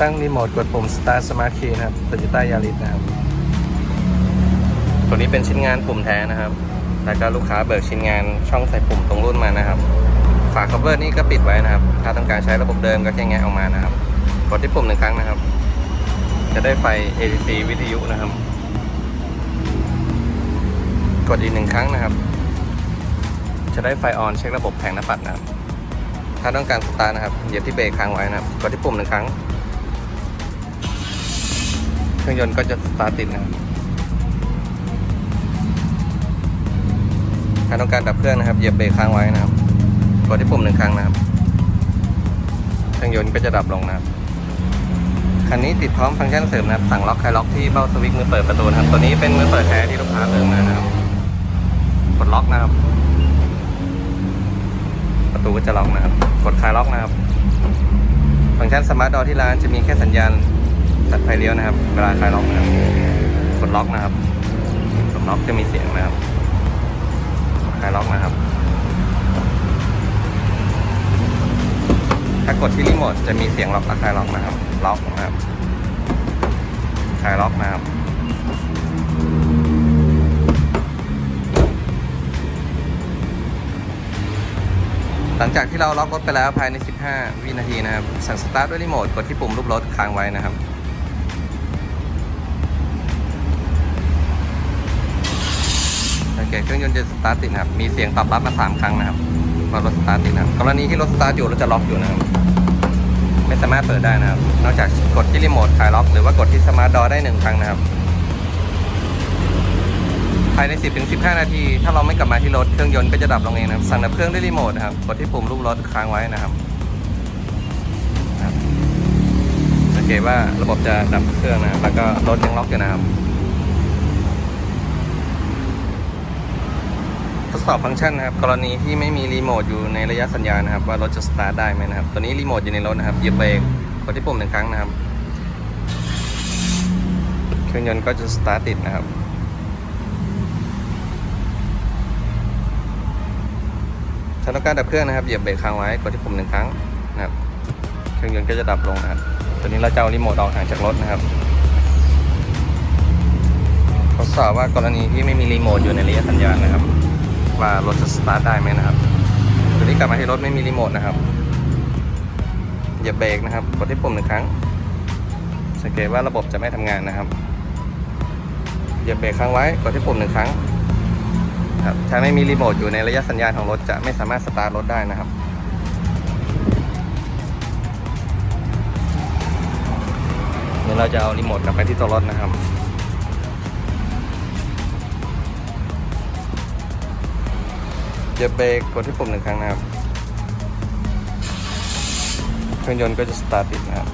ตั้งรีโมทกดปุ่ม Start Smart Key นะครับ Toyota Yaris นะครับ ตัวนี้เป็นชิ้นงานปุ่มแท้นะครับ แล้วก็ลูกค้าเบิกชิ้นงานช่องใส่ปุ่มตรงรุ่นมานะครับ ฝา cover นี่ก็ปิดไว้นะครับ ถ้าต้องการใช้ระบบเดิมก็แค่แงะออกมานะครับ กดที่ปุ่มหนึ่งครั้งนะครับ จะได้ไฟ ACC วิทยุนะครับ กดอีกหนึ่งครั้งนะครับ จะได้ไฟออนเช็คระบบแผงหน้าปัดนะครับถ้าต้องการสตาร์ทนะครับเหยียบที่เบรกค้างไว้นะครับ กดที่ปุ่มหนึ่งครั้ง รื่องยนต์ก็จะสตาร์ทติดนะครับถ้าต้องการดับเครื่องนะครับเหยียบเบรกค้างไว้นะครับกดที่ปุ่มหนึ่งครั้งนะครับ เครื่องยนต์ก็จะดับลงนะครับคันนี้ติดพร้อมฟังก์ชันเสริมนะครับ สั่งล็อกคลายล็อกที่เบ้าสวิตช์มือเปิดประตูนะครับ ตัวนี้เป็นมือเปิดแท้ที่ลูกค้าเติมมานะครับ กดล็อกนะครับ ประตูก็จะล็อกนะครับ กดคลายล็อกนะครับ ฟังก์ชันสมาร์ทดอที่ร้านจะมีแค่สัญญาณ ไฟเลี้ยวนะครับ เวลาคลายล็อกนะครับกดล็อกนะครับกดล็อกจะมีเสียงนะครับคลายล็อกนะครับ ถ้ากดที่รีโมทจะมีเสียงล็อกและคลายล็อกนะครับ ล็อกนะครับคลายล็อกนะครับหลังจากที่เราล็อกรถไปแล้วภายใน 15 วินาทีนะครับ สั่งสตาร์ทด้วยรีโมท กดที่ปุ่มรูปรถค้างไว้นะครับ เครื่องยนต์จะสตาร์ทติดนะครับ มีเสียงตอบรับมา 3 ครั้งนะครับพอรถสตาร์ทติดนะครับ กรณีที่รถสตาร์ทอยู่รถจะล็อกอยู่นะครับ ไม่สามารถเปิดได้นะครับ นอกจากกดที่รีโมทคลายล็อก หรือว่ากดที่สมาร์ทดอได้หนึ่งครั้งนะครับ ภายใน 10-15 นาที ถ้าเราไม่กลับมาที่รถ เครื่องยนต์ก็จะดับลงเองนะครับ สั่งดับเครื่องด้วยรีโมทนะครับ กดที่ปุ่มรูปรถค้างไว้นะครับครับสังเกตว่าระบบจะดับเครื่องนะแล้วก็รถยังล็อกอยู่นะครับ ทดสอบฟังก์ชันนะครับกรณีที่ไม่มีรีโมทอยู่ในระยะสัญญาณนะครับว่ารถจะสตาร์ทได้ไหมนะครับตัวนี้รีโมทอยู่ในรถนะครับเหยียบเบรกกดที่ปุ่มหนึ่งครั้งนะครับเครื่องยนต์ก็จะสตาร์ทติดนะครับถ้าต้องการดับเครื่องนะครับเหยียบเบรกค้างไว้กดที่ปุ่มหนึ่งครั้งนะครับเครื่องยนต์ก็จะดับลงนะครับตัวนี้เราจะเอารีโมทออกห่างจากรถนะครับทดสอบว่ากรณีที่ไม่มีรีโมทอยู่ในระยะสัญญาณนะครับ ว่ารถจะสตาร์ทได้ไหมนะครับตัวนี้กลับมาที่รถไม่มีรีโมทนะครับเหยียบเบรกนะครับกดที่ปุ่มหนึ่งครั้ง สังเกตว่าระบบจะไม่ทำงานนะครับเหยียบเบรกค้างไว้กดที่ปุ่มหนึ่งครั้งครับถ้าไม่มีรีโมทอยู่ในระยะสัญญาณของรถจะไม่สามารถสตาร์ทรถได้นะครับเดี๋ยวเราจะเอารีโมทกลับไปที่ตัวรถนะครับ เหยียบเบรกกดที่ปุ่มหนึ่งครั้งนะครับ เครื่องยนต์ก็จะสตาร์ทติดนะครับ